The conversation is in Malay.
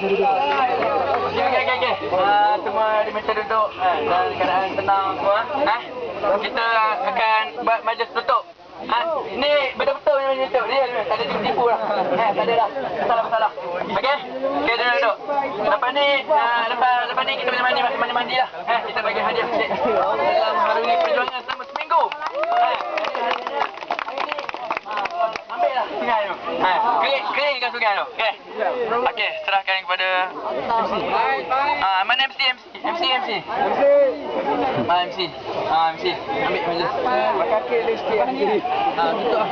duduk. Okey, okey, okey. Okay. Uh, ah, semua diminta duduk. Eh, dan uh, keadaan tenang semua. Ha? Kita akan buat majlis tutup. Ha? Ini betul-betul yang menyentuh. Ini tak ada tipu-tipu lah. Ha, tak ada dah. Salah-salah. Okey? Okey, duduk, duduk. Lepas ni, uh, lepas, lepas ni kita mandi-mandi lah. Ha, kita bagi hadiah sikit. Kering, keringkan sungai tu. Okey. Okey, serahkan kepada Ah, mana MC MC? MC MC. Ah, MC. Ah, MC. Ambil majlis. Pakai kek lagi sikit. Ah, tutup lah.